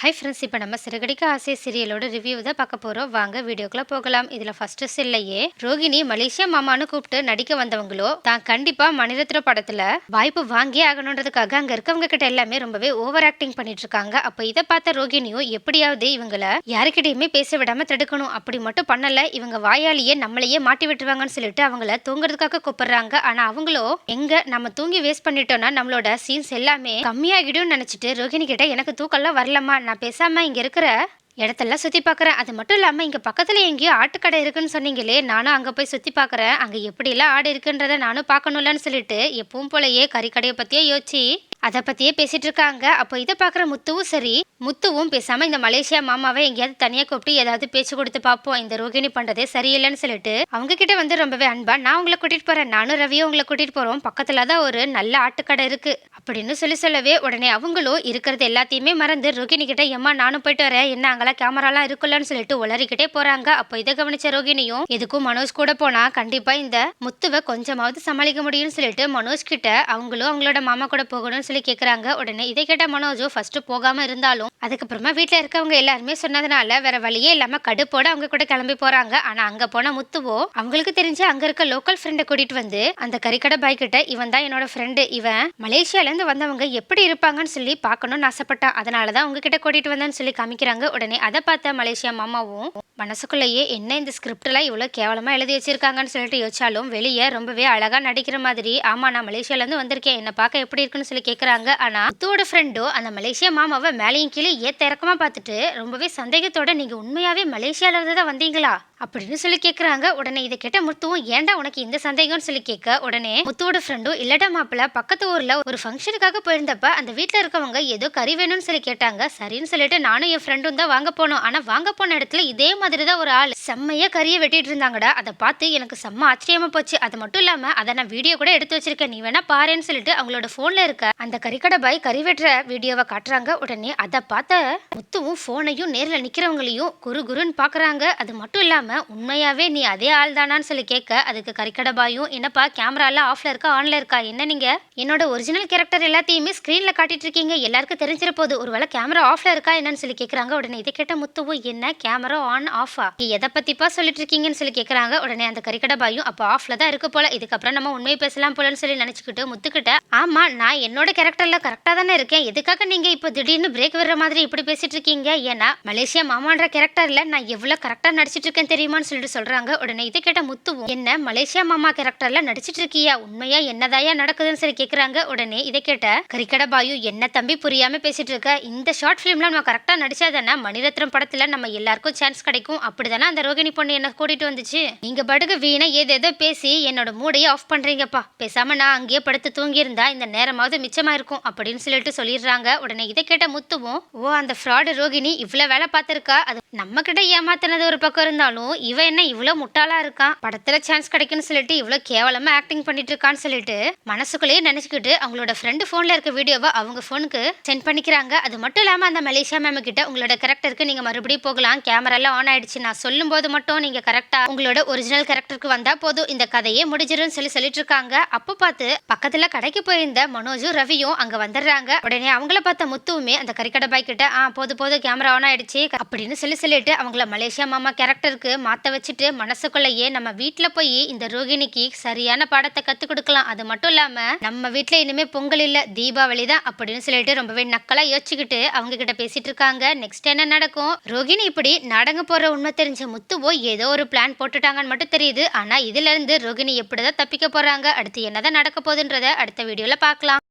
Hi friends இப்போ நம்ம சிறுகடிக்க ஆசை சீரியலோட ரிவ்யூ தான் பார்க்க போகிறோம் வாங்க வீடியோக்குள்ள போகலாம். இதில் ஃபர்ஸ்ட் சில்லையே ரோகிணி மலேசியா மாமான்னு கூப்பிட்டு நடிக்க வந்தவங்களோ தான் கண்டிப்பாக மணிரத்ன படத்தில் வாய்ப்பு வாங்கியே ஆகணுன்றதுக்காக அங்கே இருக்கவங்க கிட்ட எல்லாமே ரொம்பவே ஓவர் ஆக்டிங் பண்ணிட்டு இருக்காங்க அப்போ இதை பார்த்த ரோகிணியும் எப்படியாவது இவங்களை யாருக்கிட்டையுமே பேச விடாமல் தடுக்கணும். அப்படி மட்டும் பண்ணலை. இவங்க வாயாலேயே நம்மளையே மாட்டி விட்டுருவாங்கன்னு சொல்லிட்டு அவங்கள தூங்குறதுக்காக கூப்பிடுறாங்க. ஆனால் அவங்களோ எங்கே நம்ம தூங்கி வேஸ்ட் பண்ணிட்டோம்னா நம்மளோட சீன்ஸ் எல்லாமே கம்மியாகிடும்னு நினச்சிட்டு ரோகிணி கிட்ட எனக்கு தூக்கம்லாம் வரலமா நான் பேசாமல் இங்கே இருக்கிற இடத்தெல்லாம் சுற்றி பார்க்குறேன் அது மட்டும் இல்லாமல் இங்கே பக்கத்தில் எங்கேயோ ஆட்டுக்கடை இருக்குன்னு சொன்னீங்களே நானும் அங்கே போய் சுற்றி பார்க்குறேன் அங்கே எப்படிலாம் ஆடு இருக்குன்றதை நானும் பார்க்கணும்லன்னு சொல்லிட்டு எப்பவும் போலயே கறிக்கடையை பற்றியே யோசிச்சு அதை பற்றியே பேசிகிட்டு இருக்காங்க அப்போ இதை பார்க்குற முத்துவும் சரி முத்துவும் பேசாமல் இந்த மலேசியா மாமாவை எங்கேயாவது தனியாக கூப்பிட்டு ஏதாவது பேச்சு கொடுத்து பார்ப்போம் இந்த ரோகிணி பண்ணுறதே சரியில்லைன்னு சொல்லிட்டு அவங்க கிட்ட வந்து ரொம்பவே அன்பா நான் உங்களை கூட்டிகிட்டு போகிறேன் நானும் ரவியும் உங்களை கூட்டிகிட்டு போகிறோம் பக்கத்தில் தான் ஒரு நல்ல ஆட்டுக்கடை இருக்குது அப்படின்னு சொல்லி சொல்லவே உடனே அவங்களும் இருக்கிறது எல்லாத்தையுமே மறந்து ரோகிணி கிட்ட எம்மா நானும் போயிட்டு வரேன். என்ன அங்கெல்லாம் கேமராலாம் இருக்குல்லன்னு சொல்லிட்டு உளறிக்கிட்டே போகிறாங்க அப்போ இதை கவனிச்ச ரோகிணியும் எதுக்கும் மனோஜ் கூட போனால் கண்டிப்பாக இந்த முத்துவை கொஞ்சமாவது சமாளிக்க முடியும்னு சொல்லிட்டு மனோஜ் கிட்ட அவங்களும் அவங்களோட மாமா கூட போகணும்னு சொல்லி கேட்குறாங்க உடனே இதை கேட்ட மனோஜும் ஃபர்ஸ்ட் போகாம இருந்தாலும் அதுக்கப்புறமா வீட்டில் இருக்கவங்க எல்லாருமே சொன்னதுனால வேற வழியே இல்லாமல் கடுப்போட அவங்க கூட கிளம்பி போறாங்க. ஆனா அங்க போன முத்துவோ அவங்களுக்கு தெரிஞ்சு அங்க இருக்க லோக்கல் ஃப்ரெண்டை கூட்டிட்டு வந்து அந்த கறிக்கடை பாய் கிட்ட இவன் தான் என்னோட ஃப்ரெண்டு இவன் மலேசியால இருந்து வந்தவங்க எப்படி இருப்பாங்கன்னு சொல்லி பார்க்கணும்னு ஆசைப்பட்டான். அதனாலதான் உங்ககிட்ட கூட்டிட்டு வந்தேன்னு சொல்லி காமிக்கிறாங்க. உடனே அதை பார்த்த மலேசியா மாமாவும் மனசுக்குள்ளேயே என்ன இந்த ஸ்கிரிப்ட்லாம் இவ்வளோ கேவலமாக எழுதி வச்சிருக்காங்கன்னு சொல்லிட்டு யோசிச்சாலும் வெளியே ரொம்பவே அழகாக நடிக்கிற மாதிரி ஆமாம் நான் மலேசியாலேருந்து வந்திருக்கேன். என்னை பார்க்க எப்படி இருக்குன்னு சொல்லி கேட்குறாங்க ஆனால் முத்துவோட ஃப்ரெண்டோ அந்த மலேசியா மாமாவை மேலேயும் கீழே ஏத்த இறக்கமாக பார்த்துட்டு ரொம்பவே சந்தேகத்தோட நீங்கள் உண்மையாகவே மலேசியாவிலேருந்து தான் வந்தீங்களா? அப்படின்னு சொல்லி கேட்குறாங்க உடனே இதை கேட்ட முத்துவும் ஏன்டா உனக்கு இந்த சந்தேகம்னு சொல்லி கேட்க? உடனே முத்துவோட ஃப்ரெண்டும் இல்லடா மாப்பிள்ள பக்கத்து ஊரில் ஒரு ஃபங்க்ஷனுக்காக போயிருந்தப்ப அந்த வீட்டில் இருக்கவங்க ஏதோ கறி வேணும்னு சொல்லி கேட்டாங்க. சரின்னு சொல்லிட்டு நானும் என் ஃப்ரெண்டும் தான் வாங்க போனோம். ஆனால் வாங்க போன இடத்துல இதே மாதிரி தான் ஒரு ஆள். செம்மையாக கறியை வெட்டிட்டு இருந்தாங்கடா. அதை பார்த்து எனக்கு செம்ம ஆச்சரியமா போச்சு. அது மட்டும் இல்லாமல் அதை நான் வீடியோ கூட எடுத்து வச்சிருக்கேன். நீ வேணா பாருன்னு சொல்லிட்டு அவங்களோட ஃபோனில் இருக்க அந்த கறிக்கடை பாய் கறி வெட்டுற வீடியோவை காட்டுறாங்க. உடனே அதை பார்த்த முத்துவும் ஃபோனையும் நேரில் நிற்கிறவங்களையும் குரு குருன்னு பார்க்குறாங்க அது மட்டும் இல்லாமல் உண்மையாகவே நீ அதே ஆள் தானான்னு சொல்லி கேட்க அதுக்கு கறிக்கடை பாயும் என்னப்பா கேமராலாம் ஆஃப்ல இருக்கா ஆன்ல இருக்கா என்ன நீங்கள் என்னோட ஒரிஜினல் கேரக்டர் எல்லாத்தையுமே ஸ்க்ரீனில் காட்டிட்டு இருக்கீங்க. எல்லாருக்கும் தெரிஞ்சிட போது ஒருவேளை கேமரா ஆஃப்ல இருக்கா என்னன்னு சொல்லி கேட்குறாங்க உடனே இதை கேட்ட முத்துவும் என்ன கேமரா ஆன் ஆஃபா? நீ எதை பற்றிப்பா சொல்லிட்டு இருக்கீங்கன்னு சொல்லி கேட்குறாங்க உடனே அந்த கறிக்கடை பாயும் அப்போ ஆஃப்ல தான் இருக்கு போல இதுக்கப்புறம் நம்ம உண்மையை பேசலாம் போலன்னு சொல்லி நினச்சிக்கிட்டு முத்துக்கிட்ட ஆமா நான் என்னோட கேரக்டரில் கரெக்டாக தானே இருக்கேன். எதுக்காக நீங்கள் இப்போ திடீர்னு பிரேக் விடுற மாதிரி இப்படி பேசிட்டு இருக்கீங்க? ஏன்னா மலேசியா மாமான்ற கேரக்டரில் நான் எவ்வளோ கரெக்டாக நடிச்சிட்டு இருக்கேன் தெரியுமான்னு சொல்லிட்டு சொல்கிறாங்க உடனே இதை கேட்ட முத்துவும் என்ன மலேசியா மாமா கேரக்டரில் நடிச்சிட்டு இருக்கியா? உண்மையா என்னதாயா நடக்குதுன்னு சொல்லி கேட்குறாங்க உடனே இதை கேட்ட கரிக்கட பாயு என்ன தம்பி புரியாமல் பேசிட்டு இருக்க? இந்த ஷார்ட் ஃபிலிம்ல நம்ம கரெக்டாக நடிச்சா தானே? மணிரத்னம் படத்தில் நம்ம எல்லாருக்கும் சான்ஸ் கிடைக்கும். அப்படி தானே அந்த ரோகிணி பொண்ணு என்ன கூட்டிட்டு வந்துச்சு? நீங்கள் படுகு வீணை ஏதேதோ பேசி என்னோட மூடையை ஆஃப் பண்ணுறீங்கப்பா பேசாமல் நான் அங்கேயே படுத்து தூங்கியிருந்தா இந்த நேரமாவது மிச்சம் இருக்கும் அப்படின்னு சொல்லிட்டு சொல்லிடுறாங்க. உடனே இதை கேட்ட முத்துவும் ஓ அந்த ஃப்ராடு ரோகிணி இவ்வளோ வேலை பார்த்துருக்கா? அது நம்ம கிட்ட ஏமாத்தினது ஒரு பக்கம் இருந்தாலும் இவன் என்ன இவ்வளோ முட்டாளாக இருக்கான் படத்தில் சான்ஸ் கிடைக்கும்னு சொல்லிட்டு இவ்வளோ கேவலமாக ஆக்டிங் பண்ணிட்டு இருக்கான்னு சொல்லிட்டு மனசுக்குள்ளேயே நினச்சிக்கிட்டு அவங்களோட ஃப்ரெண்டு ஃபோனில் இருக்க வீடியோவை அவங்க ஃபோனுக்கு சென்ட் பண்ணிக்கிறாங்க. அது மட்டும் இல்லாமல் அந்த மலேசியா மேம் கிட்ட உங்களோட கேரக்டருக்கு நீங்கள் மறுபடியும் போகலாம். கேமராலாம் ஆன் ஆயிடுச்சு. நான் சொல்லும் போது மட்டும் நீங்கள் கரெக்டாக உங்களோட ஒரிஜினல் கேரக்டருக்கு வந்தால் போதும். இந்த கதையே முடிஞ்சிரும்னு சொல்லி சொல்லிட்டு இருக்காங்க. அப்போ பார்த்து பக்கத்தில் கடைக்கு போயிருந்த மனோஜும் ரவியும் அங்க வந்துடுறாங்க. உடனே அவங்கள பார்த்த முத்துவுமே அந்த கறிக்கடை பாய் கிட்ட ஆ போது போது கேமரா ஆன் ஆயிடுச்சு. அப்படின்னு சொல்லி சொல்லிட்டு அவங்கள மலேசியா மாமா கேரக்டருக்கு மாத்த வச்சுட்டு மனசுக்குள்ளேயே நம்ம வீட்டுல போய் இந்த ரோகிணிக்கு சரியான பாடத்தை கத்து கொடுக்கலாம். அது மட்டும் இல்லாம நம்ம வீட்டுல இனிமே பொங்கல் இல்ல தீபாவளி தான் அப்படின்னு சொல்லிட்டு ரொம்பவே நக்கலா யோசிச்சுக்கிட்டு அவங்க கிட்ட பேசிட்டு இருக்காங்க. நெக்ஸ்ட் என்ன நடக்கும்? ரோகிணி இப்படி நடங்க போற உண்மை தெரிஞ்ச முத்துவோ ஏதோ ஒரு பிளான் போட்டுட்டாங்கன்னு மட்டும் தெரியுது. ஆனா இதுல இருந்து ரோகிணி எப்படிதான் தப்பிக்க போறாங்க? அடுத்து என்னதான் நடக்க போகுதுன்றத அடுத்த வீடியோல பார்க்கலாம்.